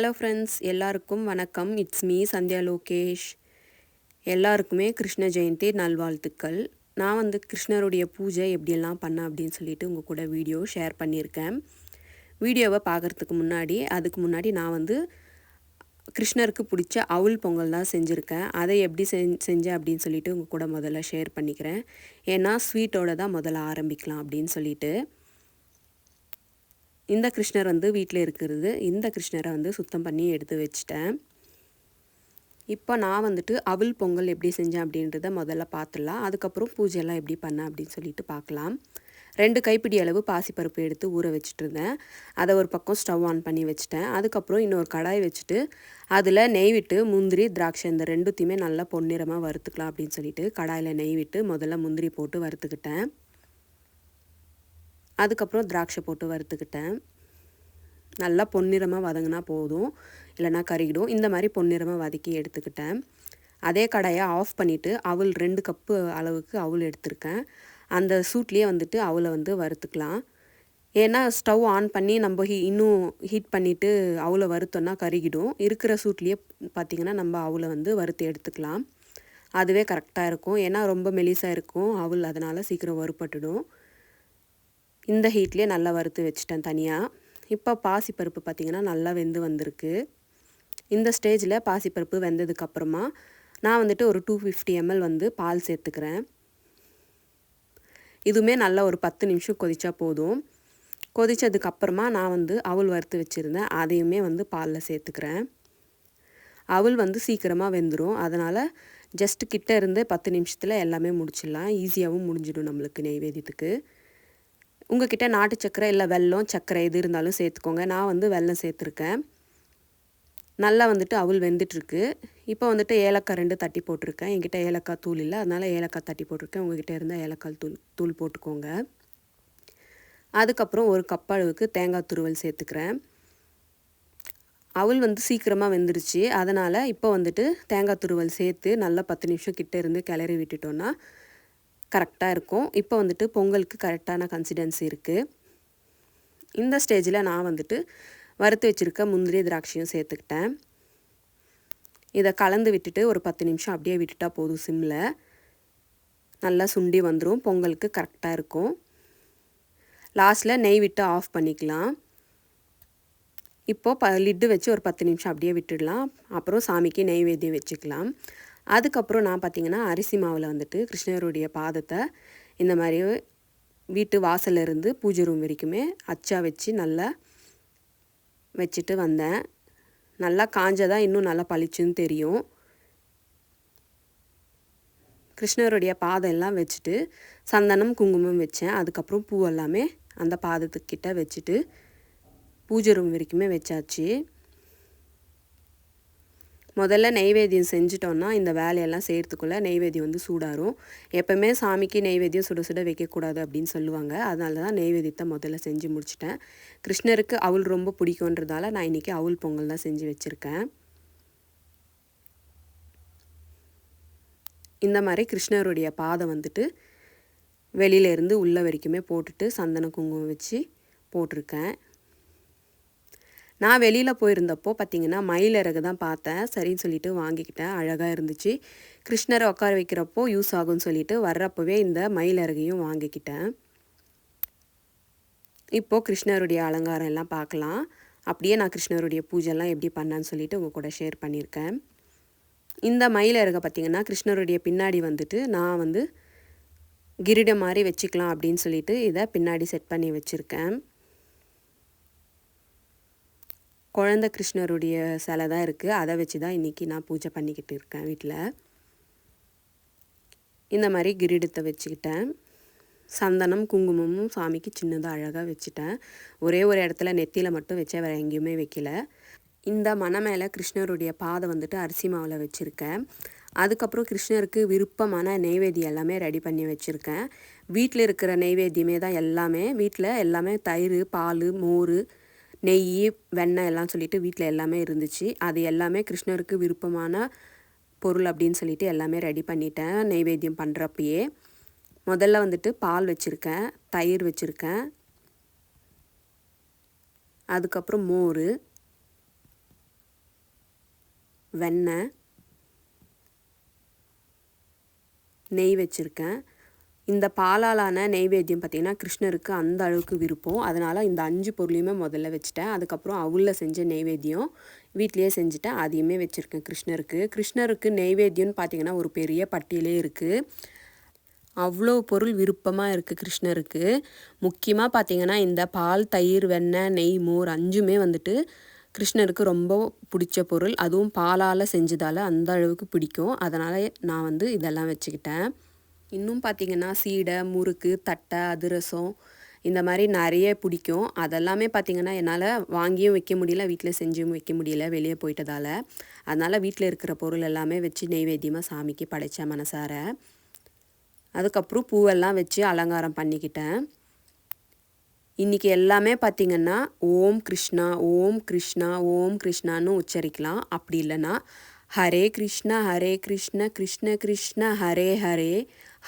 Hello friends எல்லாருக்கும் வணக்கம். It's me Sandhya Lokesh. எல்லாருக்குமே கிருஷ்ண ஜெயந்தி நல்வாழ்த்துக்கள். நான் வந்து கிருஷ்ணருடைய பூஜை எப்படியெல்லாம் பண்ணேன் அப்படின்னு சொல்லிட்டு உங்கள் கூட வீடியோ ஷேர் பண்ணியிருக்கேன். வீடியோவை பார்க்குறதுக்கு முன்னாடி அதுக்கு முன்னாடி நான் வந்து கிருஷ்ணருக்கு பிடிச்ச அவுல் பொங்கல் தான் செஞ்சுருக்கேன். அதை எப்படி செஞ் செஞ்சேன் அப்படின்னு சொல்லிட்டு உங்கள் கூட முதல்ல ஷேர் பண்ணிக்கிறேன். ஏன்னா ஸ்வீட்டோட தான் முதல்ல ஆரம்பிக்கலாம் அப்படின்னு சொல்லிட்டு. இந்த கிருஷ்ணர் வந்து வீட்டில் இருக்கிறது. இந்த கிருஷ்ணரை வந்து சுத்தம் பண்ணி எடுத்து வச்சிட்டேன். இப்போ நான் வந்துட்டு அவல் பொங்கல் எப்படி செஞ்சேன் அப்படின்றத முதல்ல பார்த்துடலாம். அதுக்கப்புறம் பூஜையெல்லாம் எப்படி பண்ணேன் அப்படின்னு சொல்லிட்டு பார்க்கலாம். ரெண்டு கைப்பிடி அளவு பாசிப்பருப்பு எடுத்து ஊற வச்சுட்டு இருந்தேன். அதை ஒரு பக்கம் ஸ்டவ் ஆன் பண்ணி வச்சுட்டேன். அதுக்கப்புறம் இன்னொரு கடாய் வச்சுட்டு அதில் நெய் விட்டு முந்திரி திராட்சை இந்த ரெண்டுத்தையுமே நல்லா பொன்னிறமாக வறுத்துக்கலாம் அப்படின்னு சொல்லிட்டு கடாயில் நெய் விட்டு முதல்ல முந்திரி போட்டு வறுத்துக்கிட்டேன். அதுக்கப்புறம் திராட்சை போட்டு வறுத்துக்கிட்டேன். நல்லா பொன்னிறமாக வதங்கினா போதும். இல்லைனா கருகிடும். இந்த மாதிரி பொன்னிறமாக வதக்கி எடுத்துக்கிட்டேன். அதே கடையை ஆஃப் பண்ணிவிட்டு அவள் ரெண்டு கப்பு அளவுக்கு அவள் எடுத்திருக்கேன். அந்த சூட்லேயே வந்துட்டு அவளை வந்து வறுத்துக்கலாம். ஏன்னா ஸ்டவ் ஆன் பண்ணி நம்ம ஹீ இன்னும் ஹீட் பண்ணிவிட்டு அவளை வறுத்தோன்னா கருகிடும். இருக்கிற சூட்லேயே பார்த்திங்கன்னா நம்ம அவளை வந்து வறுத்து எடுத்துக்கலாம். அதுவே கரெக்டாக இருக்கும். ஏன்னா ரொம்ப மெலிசாக இருக்கும். அவள் அதனால் சீக்கிரம் வறுப்பட்டுடும் இந்த ஹீட்லேயே நல்லா வறுத்து வச்சுட்டேன் தனியாக இப்போ பாசிப்பருப்பு பார்த்திங்கன்னா நல்லா வெந்து வந்திருக்கு. இந்த ஸ்டேஜில் பாசிப்பருப்பு வெந்ததுக்கப்புறமா நான் வந்துட்டு ஒரு டூ ஃபிஃப்டி எம்எல் வந்து பால் சேர்த்துக்கிறேன். இதுவுமே நல்லா ஒரு பத்து நிமிஷம் கொதித்தா போதும். கொதித்ததுக்கப்புறமா நான் வந்து அவல் வறுத்து வச்சுருந்தேன். அதையுமே வந்து பாலில் சேர்த்துக்கிறேன். அவல் வந்து சீக்கிரமாக வெந்துடும் அதனால் ஜஸ்ட் கிட்ட இருந்து பத்து நிமிஷத்தில் எல்லாமே முடிச்சிடலாம். ஈஸியாகவும் முடிஞ்சிடும் நம்மளுக்கு நெய்வேதியத்துக்கு உங்ககிட்ட நாட்டு சக்கரை இல்லை வெல்லம் சக்கரை எது இருந்தாலும் சேர்த்துக்கோங்க. நான் வந்து வெல்லம் சேர்த்துருக்கேன். நல்லா வந்துட்டு அவள் வெந்துட்டுருக்கு. இப்போ வந்துட்டு ஏலக்காய் ரெண்டு தட்டி போட்டிருக்கேன். என்கிட்ட ஏலக்காய் தூள் இல்லை. அதனால் ஏலக்காய் தட்டி போட்டிருக்கேன். உங்ககிட்ட இருந்தால் ஏலக்காய் தூள் தூள் போட்டுக்கோங்க. அதுக்கப்புறம் ஒரு கப் அளவுக்கு தேங்காய் துருவல் சேர்த்துக்கிறேன். அவள் வந்து சீக்கிரமாக வெந்துருச்சு. அதனால் இப்போ வந்துட்டு தேங்காய் துருவல் சேர்த்து நல்லா பத்து நிமிஷம் கிட்டே இருந்து கிளறி விட்டுட்டோன்னா கரெக்டாக இருக்கும். இப்போ வந்துட்டு பொங்கலுக்கு கரெக்டான கன்சிடென்சி இருக்குது இந்த ஸ்டேஜில் நான் வந்துட்டு வறுத்து வச்சுருக்க முந்திரி திராட்சையும் சேர்த்துக்கிட்டேன். இதை கலந்து விட்டுட்டு ஒரு பத்து நிமிஷம் அப்படியே விட்டுட்டா போதும் சிம்மில் நல்லா சுண்டி வந்துடும் பொங்கலுக்கு கரெக்டாக இருக்கும். லாஸ்ட்டில் நெய் விட்டு ஆஃப் பண்ணிக்கலாம். இப்போது ப லிட்டு வச்சு ஒரு பத்து நிமிஷம் அப்படியே விட்டுடலாம். அப்புறம் சாமிக்கு நெய்வேத்தியம் வச்சுக்கலாம். அதுக்கப்புறம் நான் பார்த்திங்கன்னா அரிசி மாவில் வந்துட்டு கிருஷ்ணருடைய பாதத்தை இந்த மாதிரி வீட்டு வாசல்லேருந்து பூஜை ரூம் வரைக்குமே அச்சா வச்சு நல்லா வச்சுட்டு வந்தேன். நல்லா காஞ்சதாக இன்னும் நல்லா பளிச்சுன்னு தெரியும். கிருஷ்ணருடைய பாதம் எல்லாம் வச்சுட்டு சந்தனம் குங்குமம் வச்சேன். அதுக்கப்புறம் பூ எல்லாமே அந்த பாதத்துக்கிட்ட வச்சுட்டு பூஜை ரூம் வரைக்குமே வச்சாச்சு. முதல்ல நெய்வேத்தியம் செஞ்சிட்டோன்னா இந்த வேலையெல்லாம் செய்கிறதுக்குள்ளே நெய்வேத்தியம் வந்து சூடாரும் எப்போவுமே சாமிக்கு நெய்வேத்தியம் சுட சுட வைக்கக்கூடாது அப்படின்னு சொல்லுவாங்க. அதனால தான் நெய்வேத்தியத்தை முதல்ல செஞ்சு முடிச்சிட்டேன். கிருஷ்ணருக்கு அவள் ரொம்ப பிடிக்குன்றதால நான் இன்றைக்கி அவள் பொங்கல் தான் செஞ்சு வச்சுருக்கேன். இந்த மாதிரி கிருஷ்ணருடைய பாதை வந்துட்டு வெளியிலேருந்து உள்ள வரைக்குமே போட்டுட்டு சந்தன குங்குமம் வச்சு போட்டிருக்கேன். நான் வெளியில் போயிருந்தப்போ பார்த்தீங்கன்னா மயிலிறகு தான் பார்த்தேன். சரின்னு சொல்லிட்டு வாங்கிக்கிட்டேன். அழகாக இருந்துச்சு. கிருஷ்ணரை உட்கார வைக்கிறப்போ யூஸ் ஆகும்னு சொல்லிட்டு வர்றப்பவே இந்த மயிலிறகையும் வாங்கிக்கிட்டேன். இப்போது கிருஷ்ணருடைய அலங்காரம் எல்லாம் பார்க்கலாம். அப்படியே நான் கிருஷ்ணருடைய பூஜைலாம் எப்படி பண்ணேன்னு சொல்லிட்டு உங்கள் கூட ஷேர் பண்ணியிருக்கேன். இந்த மயிலிறகை பார்த்திங்கன்னா கிருஷ்ணருடைய பின்னாடி வந்துட்டு நான் வந்து கிரீடம் மாதிரி வச்சுக்கலாம் அப்படின்னு சொல்லிட்டு இதை பின்னாடி செட் பண்ணி வச்சுருக்கேன். குழந்த கிருஷ்ணருடைய சிலை தான் இருக்குது அதை வச்சு தான் இன்றைக்கி நான் பூஜை பண்ணிக்கிட்டு இருக்கேன் வீட்டில் இந்த மாதிரி கிரீடத்தை வச்சுக்கிட்டேன். சந்தனம் குங்குமமும் சாமிக்கு சின்னதாக அழகாக வச்சுட்டேன். ஒரே ஒரு இடத்துல நெத்தியில் மட்டும் வச்சேன் வேறு எங்கேயுமே வைக்கல. இந்த மன மேலே கிருஷ்ணருடைய பாதை வந்துட்டு அரிசி மாவில் வச்சுருக்கேன். அதுக்கப்புறம் கிருஷ்ணருக்கு விருப்பமான நெய்வேத்தியம் எல்லாமே ரெடி பண்ணி வச்சுருக்கேன். வீட்டில் இருக்கிற நெய்வேத்தியமே தான் எல்லாமே. வீட்டில் எல்லாமே தயிர் பால் மோர் நெய் வெண்ணெய் எல்லாம் சொல்லிட்டு வீட்டில் எல்லாமே இருந்துச்சு. அது எல்லாமே கிருஷ்ணருக்கு விருப்பமான பொருள் அப்படின்னு சொல்லிட்டு எல்லாமே ரெடி பண்ணிட்டேன். நெய்வேத்தியம் பண்ணுறப்பயே முதல்ல வந்துட்டு பால் வச்சுருக்கேன் தயிர் வச்சுருக்கேன். அதுக்கப்புறம் மோர் வெண்ணெய் நெய் வச்சுருக்கேன். இந்த பாலாலான நெய்வேத்தியம் பார்த்திங்கன்னா கிருஷ்ணருக்கு அந்த அளவுக்கு விருப்பம். அதனால் இந்த அஞ்சு பொருளையுமே முதல்ல வச்சுட்டேன். அதுக்கப்புறம் அவளில் செஞ்ச நெய்வேத்தியம் வீட்லேயே செஞ்சுட்டேன். அதையுமே வச்சுருக்கேன் கிருஷ்ணருக்கு. கிருஷ்ணருக்கு நெய்வேத்தியம்னு பார்த்திங்கன்னா ஒரு பெரிய பட்டியலே இருக்குது அவ்வளோ பொருள் விருப்பமாக இருக்குது கிருஷ்ணருக்கு. முக்கியமாக பார்த்திங்கன்னா இந்த பால் தயிர் வெண்ணெய் நெய் மோர் அஞ்சுமே வந்துட்டு கிருஷ்ணருக்கு ரொம்ப பிடிச்ச பொருள். அதுவும் பாலால் செஞ்சதால் அந்த அளவுக்கு பிடிக்கும். அதனால் நான் வந்து இதெல்லாம் வச்சுக்கிட்டேன். இன்னும் பார்த்திங்கன்னா சீடை முறுக்கு தட்டை அதிரசம் இந்த மாதிரி நிறைய பிடிக்கும். அதெல்லாமே பார்த்திங்கன்னா என்னால் வாங்கியும் வைக்க முடியல வீட்டில் செஞ்சும் வைக்க முடியல வெளியே போயிட்டதால். அதனால் வீட்டில் இருக்கிற பொருள் எல்லாமே வச்சு நெய்வேத்தியமாக சாமிக்கு படைத்தேன் மனசார. அதுக்கப்புறம் பூவெல்லாம் வச்சு அலங்காரம் பண்ணிக்கிட்டேன். இன்றைக்கி எல்லாமே பார்த்திங்கன்னா ஓம் கிருஷ்ணா ஓம் கிருஷ்ணா ஓம் கிருஷ்ணான்னு உச்சரிக்கலாம். அப்படி இல்லைன்னா ஹரே கிருஷ்ண ஹரே கிருஷ்ண கிருஷ்ண கிருஷ்ண ஹரே ஹரே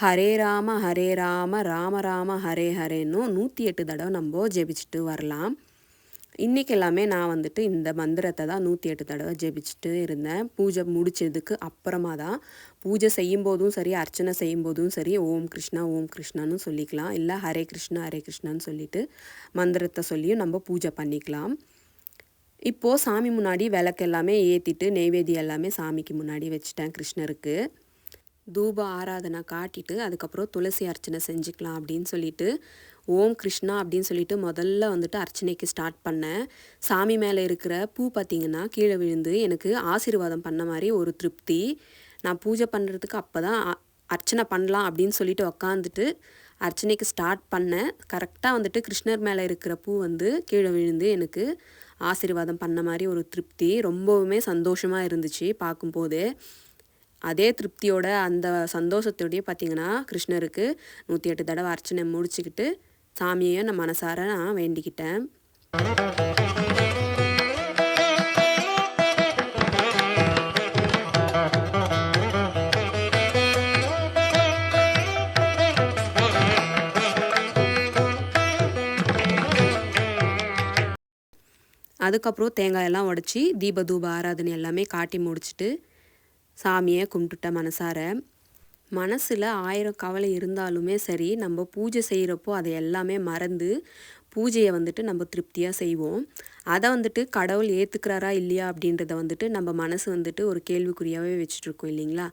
ஹரே ராம ஹரே ராம ராம ராம ஹரே ஹரேன்னு நூற்றி எட்டு தடவை நம்ம ஜெபிச்சுட்டு வரலாம். இன்றைக்கி எல்லாமே நான் வந்துட்டு இந்த மந்திரத்தை தான் நூற்றி எட்டு தடவை ஜெபிச்சுட்டு இருந்தேன். பூஜை முடித்ததுக்கு அப்புறமா தான் பூஜை செய்யும்போதும் சரி அர்ச்சனை செய்யும்போதும் சரி ஓம் கிருஷ்ணா ஓம் கிருஷ்ணான்னு சொல்லிக்கலாம். இல்லை ஹரே கிருஷ்ணா ஹரே கிருஷ்ணான்னு சொல்லிட்டு மந்திரத்தை சொல்லியும் நம்ம பூஜை பண்ணிக்கலாம். இப்போது சாமி முன்னாடி விளக்கு எல்லாமே ஏற்றிட்டு நெய்வேதி எல்லாமே சாமிக்கு முன்னாடி வச்சுட்டேன் கிருஷ்ணருக்கு. தூப ஆராதனை காட்டிட்டு அதுக்கப்புறம் துளசி அர்ச்சனை செஞ்சுக்கலாம் அப்படின்னு சொல்லிட்டு ஓம் கிருஷ்ணா அப்படின்னு சொல்லிட்டு முதல்ல வந்துட்டு அர்ச்சனைக்கு ஸ்டார்ட் பண்ணேன். சாமி மேலே இருக்கிற பூ பார்த்திங்கன்னா கீழே விழுந்து எனக்கு ஆசீர்வாதம் பண்ண மாதிரி ஒரு திருப்தி. நான் பூஜை பண்ணுறதுக்கு அப்போ தான் அர்ச்சனை பண்ணலாம் அப்படின்னு சொல்லிட்டு உக்காந்துட்டு அர்ச்சனைக்கு ஸ்டார்ட் பண்ணேன். கரெக்டாக வந்துட்டு கிருஷ்ணர் மேலே இருக்கிற பூ வந்து கீழே விழுந்து எனக்கு ஆசீர்வாதம் பண்ண மாதிரி ஒரு திருப்தி ரொம்பவுமே சந்தோஷமாக இருந்துச்சு பார்க்கும்போது. அதே திருப்தியோட அந்த சந்தோஷத்தோடய பார்த்திங்கன்னா கிருஷ்ணருக்கு நூற்றி எட்டு தடவை அர்ச்சனை முடிச்சுக்கிட்டு சாமியை நான் மனசார நான் வேண்டிக்கிட்டேன். அதுக்கப்புறம் தேங்காயெல்லாம் உடச்சி தீப தூப ஆராதனை எல்லாமே காட்டி முடிச்சுட்டு சாமியை கும்பிட்டுட்ட மனசார. மனசில் ஆயிரம் கவலை இருந்தாலுமே சரி நம்ம பூஜை செய்கிறப்போ அதை எல்லாமே மறந்து பூஜையை வந்துட்டு நம்ம திருப்தியாக செய்வோம். அதை வந்துட்டு கடவுள் ஏற்றுக்கிறாரா இல்லையா அப்படின்றத வந்துட்டு நம்ம மனசு வந்துட்டு ஒரு கேள்விக்குறியாகவே வச்சுட்ருக்கோம் இல்லைங்களா?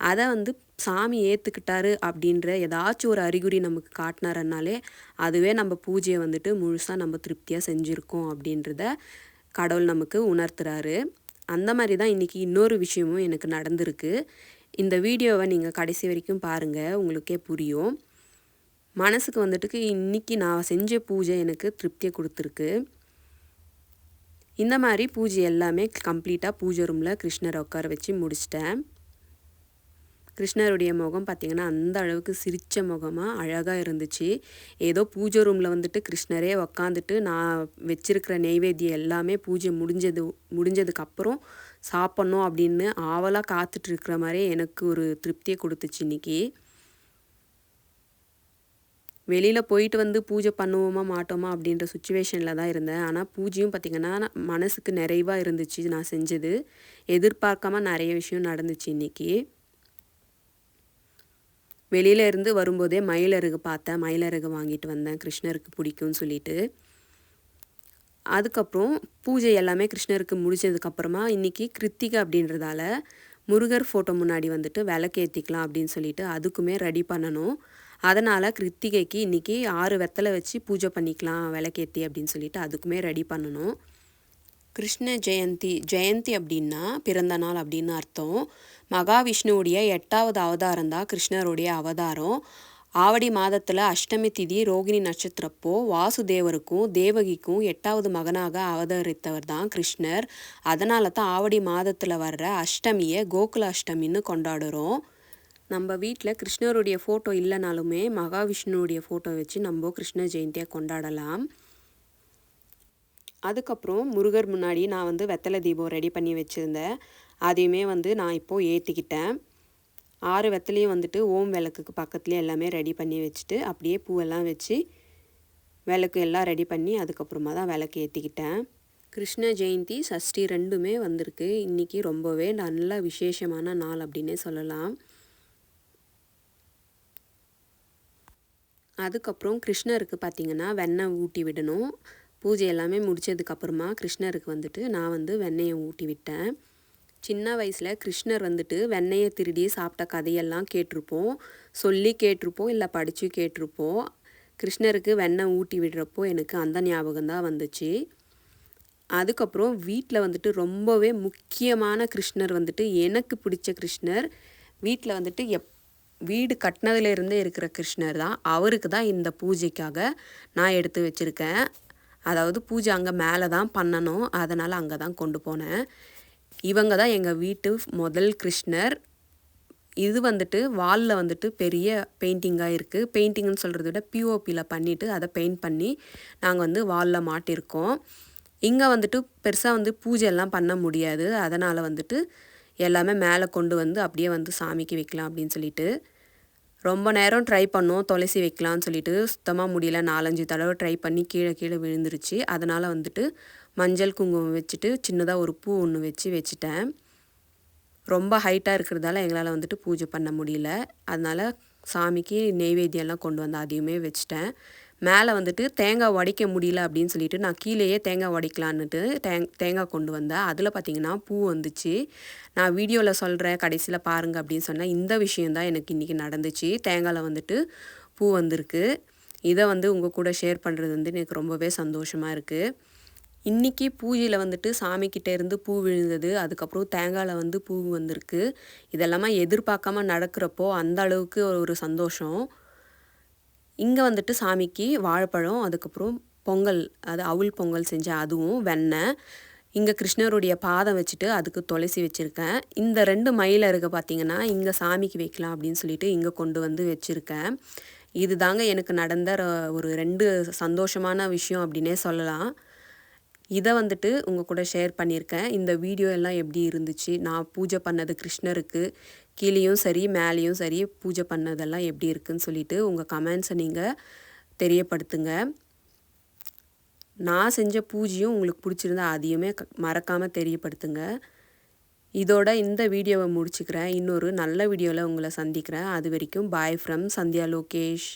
அதை வந்து சாமி ஏற்றுக்கிட்டாரு அப்படின்ற ஏதாச்சும் ஒரு அறிகுறி நமக்கு காட்டினாருனாலே அதுவே நம்ம பூஜையை வந்துட்டு முழுசாக நம்ம திருப்தியாக செஞ்சுருக்கோம் அப்படின்றத கடவுள் நமக்கு உணர்த்துறாரு. அந்த மாதிரி தான் இன்றைக்கி இன்னொரு விஷயமும் எனக்கு நடந்திருக்கு. இந்த வீடியோவை நீங்கள் கடைசி வரைக்கும் பாருங்கள் உங்களுக்கே புரியும். மனசுக்கு வந்துட்டு இன்றைக்கி நான் செஞ்ச பூஜை எனக்கு திருப்தியை கொடுத்துருக்கு. இந்த மாதிரி பூஜை எல்லாமே கம்ப்ளீட்டாக பூஜை ரூமில் கிருஷ்ணரை உட்கார வச்சு முடிச்சிட்டேன். கிருஷ்ணருடைய முகம் பார்த்திங்கன்னா அந்த அளவுக்கு சிரித்த முகமாக அழகாக இருந்துச்சு. ஏதோ பூஜை ரூமில் வந்துட்டு கிருஷ்ணரே உக்காந்துட்டு நான் வச்சுருக்கிற நெய்வேத்தியம் எல்லாமே பூஜை முடிஞ்சது முடிஞ்சதுக்கப்புறம் சாப்பிட்ணும் அப்படின்னு ஆவலாக காத்துட்ருக்கிற மாதிரி எனக்கு ஒரு திருப்தியை கொடுத்துச்சு இன்றைக்கி வெளியில் போயிட்டு வந்து பூஜை பண்ணுவோமா மாட்டோமா அப்படின்ற சுச்சுவேஷனில் தான் இருந்தேன். ஆனால் பூஜையும் பார்த்திங்கன்னா மனசுக்கு நிறைவாக இருந்துச்சு நான் செஞ்சது. எதிர்பார்க்காம நிறைய விஷயம் நடந்துச்சு இன்றைக்கி வெளியில இருந்து வரும்போதே மயிலருகு பார்த்தேன். மயிலருகு வாங்கிட்டு வந்தேன். கிருஷ்ணருக்கு பிடிக்கும்னு சொல்லிட்டு. அதுக்கப்புறம் பூஜை எல்லாமே கிருஷ்ணருக்கு முடிச்சதுக்கப்புறமா இன்றைக்கி கிருத்திகை அப்படின்றதால முருகர் ஃபோட்டோ முன்னாடி வந்துட்டு விளக்கேற்றிக்கலாம் அப்படின்னு சொல்லிட்டு அதுக்குமே ரெடி பண்ணணும். அதனால் கிருத்திகைக்கு இன்றைக்கி ஆறு வெத்தலை வச்சு பூஜை பண்ணிக்கலாம் விளக்கேற்றி அப்படின்னு சொல்லிட்டு அதுக்குமே ரெடி பண்ணணும். கிருஷ்ண ஜெயந்தி ஜெயந்தி அப்படின்னா பிறந்த நாள் அப்படின்னு அர்த்தம். மகாவிஷ்ணுவுடைய எட்டாவது அவதாரம் தான் கிருஷ்ணருடைய அவதாரம். ஆவடி மாதத்தில் அஷ்டமி திதி ரோகிணி நட்சத்திரப்போ வாசுதேவருக்கும் தேவகிக்கும் எட்டாவது மகனாக அவதரித்தவர் தான் கிருஷ்ணர். அதனால தான் ஆவடி மாதத்தில் வர்ற அஷ்டமியை கோகுல அஷ்டமின்னு கொண்டாடுறோம். நம்ம வீட்டில் கிருஷ்ணருடைய ஃபோட்டோ இல்லைனாலுமே மகாவிஷ்ணுவுடைய ஃபோட்டோ வச்சு நம்ம கிருஷ்ண ஜெயந்தியை கொண்டாடலாம். அதுக்கப்புறம் முருகர் முன்னாடி நான் வந்து வெத்தலை தீபம் ரெடி பண்ணி வச்சுருந்தேன். அதையுமே வந்து நான் இப்போது ஏற்றிக்கிட்டேன் ஆறு வெத்தலையும் வந்துட்டு ஓம் விளக்குக்கு பக்கத்துலேயே எல்லாமே ரெடி பண்ணி வச்சுட்டு அப்படியே பூவெல்லாம் வச்சு விளக்கு எல்லாம் ரெடி பண்ணி அதுக்கப்புறமா தான் விளக்கு ஏற்றிக்கிட்டேன் கிருஷ்ண ஜெயந்தி சஷ்டி ரெண்டுமே வந்திருக்கு. இன்றைக்கி ரொம்பவே நல்ல விசேஷமான நாள் அப்படின்னே சொல்லலாம். அதுக்கப்புறம் கிருஷ்ணருக்கு பார்த்திங்கன்னா வெண்ணெய் ஊட்டி விடணும். பூஜை எல்லாமே முடித்ததுக்கப்புறமா கிருஷ்ணருக்கு வந்துட்டு நான் வந்து வெண்ணெயை ஊட்டி விட்டேன். சின்ன வயசில் கிருஷ்ணர் வந்துட்டு வெண்ணெயை திருடி சாப்பிட்ட கதையெல்லாம் கேட்டிருப்போம். சொல்லி கேட்டிருப்போம் இல்லை படித்து கேட்டிருப்போம். கிருஷ்ணருக்கு வெண்ணெய் ஊட்டி விடுறப்போ எனக்கு அந்த ஞாபகம் தான் வந்துச்சு. அதுக்கப்புறம் வீட்டில் வந்துட்டு ரொம்பவே முக்கியமான கிருஷ்ணர் வந்துட்டு எனக்கு பிடிச்ச கிருஷ்ணர். வீட்டில் வந்துட்டு எப் வீடு கட்டினதுலேருந்தே இருக்கிற கிருஷ்ணர் தான். அவருக்கு தான் இந்த பூஜைக்காக நான் எடுத்து வச்சுருக்கேன். அதாவது பூஜை அங்கே மேலே தான் பண்ணணும். அதனால் அங்கே தான் கொண்டு போனேன். இவங்க தான் எங்கள் வீட்டு முதல் கிருஷ்ணர். இது வந்துட்டு வாலில் வந்துட்டு பெரிய பெயிண்டிங்காக இருக்குது பெயிண்டிங்னு சொல்கிறத விட பிஓபியில் பண்ணிவிட்டு அதை பெயிண்ட் பண்ணி நாங்கள் வந்து வாலில் மாட்டியிருக்கோம் இங்கே வந்துட்டு பெருசாக வந்து பூஜை எல்லாம் பண்ண முடியாது. அதனால் வந்துட்டு எல்லாமே மேலே கொண்டு வந்து அப்படியே வந்து சாமிக்கு வைக்கலாம் அப்படின்னு சொல்லிட்டு ரொம்ப நேரம் ட்ரை பண்ணோம் துளசி வைக்கலான்னு சொல்லிட்டு. சுத்தமாக முடியல. நாலஞ்சு தடவை ட்ரை பண்ணி கீழே கீழே விழுந்துருச்சு. அதனால் வந்துட்டு மஞ்சள் குங்குமம் வச்சுட்டு சின்னதாக ஒரு பூ ஒன்று வச்சு வச்சுட்டேன். ரொம்ப ஹைட்டாக இருக்கிறதால எங்களால் வந்துட்டு பூஜை பண்ண முடியல. அதனால் சாமிக்கு நெய்வேத்தியம்லாம் கொண்டு வந்து அதையுமே வச்சுட்டேன். மேலே வந்துட்டு தேங்காய் உடைக்க முடியல அப்படின்னு சொல்லிட்டு நான் கீழேயே தேங்காய் உடைக்கலான்னுட்டு தேங் தேங்காய் கொண்டு வந்தேன். அதில் பார்த்திங்கன்னா பூ வந்துச்சு. நான் வீடியோவில் சொல்கிறேன் கடைசியில் பாருங்கள் அப்படின்னு சொன்னால் இந்த விஷயந்தான் எனக்கு இன்றைக்கி நடந்துச்சு. தேங்காயில் வந்துட்டு பூ வந்திருக்கு. இதை வந்து உங்கள் கூட ஷேர் பண்ணுறது வந்து எனக்கு ரொம்பவே சந்தோஷமாக இருக்குது இன்றைக்கி பூஜையில் வந்துட்டு சாமிக்கிட்டே இருந்து பூ விழுந்தது. அதுக்கப்புறம் தேங்காயில் வந்து பூ வந்திருக்கு. இதெல்லாமே எதிர்பார்க்காம நடக்கிறப்போ அந்த அளவுக்கு ஒரு சந்தோஷம். இங்கே வந்துட்டு சாமிக்கு வாழைப்பழம் அதுக்கப்புறம் பொங்கல் அது அவுள் பொங்கல் செஞ்சேன் அதுவும் வெண்ணெய் இங்கே கிருஷ்ணருடைய பாதம் வச்சுட்டு அதுக்கு துளசி வச்சுருக்கேன். இந்த ரெண்டு மயில் இருக்க பார்த்திங்கன்னா இங்கே சாமிக்கு வைக்கலாம் அப்படின்னு சொல்லிட்டு இங்கே கொண்டு வந்து வச்சுருக்கேன். இது தாங்க எனக்கு நடந்த ஒரு ரெண்டு சந்தோஷமான விஷயம் அப்படின்னே சொல்லலாம். இதை வந்துட்டு உங்கள் கூட ஷேர் பண்ணியிருக்கேன். இந்த வீடியோ எல்லாம் எப்படி இருந்துச்சு? நான் பூஜை பண்ணது கிருஷ்ணருக்கு கீழேயும் சரி மேலேயும் சரி பூஜை பண்ணதெல்லாம் எப்படி இருக்குன்னு சொல்லிட்டு உங்கள் கமெண்ட்ஸை நீங்கள் தெரியப்படுத்துங்க. நான் செஞ்ச பூஜையும் உங்களுக்கு பிடிச்சிருந்தா அதையுமே மறக்காமல் தெரியப்படுத்துங்க. இதோட இந்த வீடியோவை முடிச்சுக்கிறேன். இன்னொரு நல்ல வீடியோவில் உங்களை சந்திக்கிறேன். அது வரைக்கும் பாய் ஃப்ரம் சந்தியா லோகேஷ்.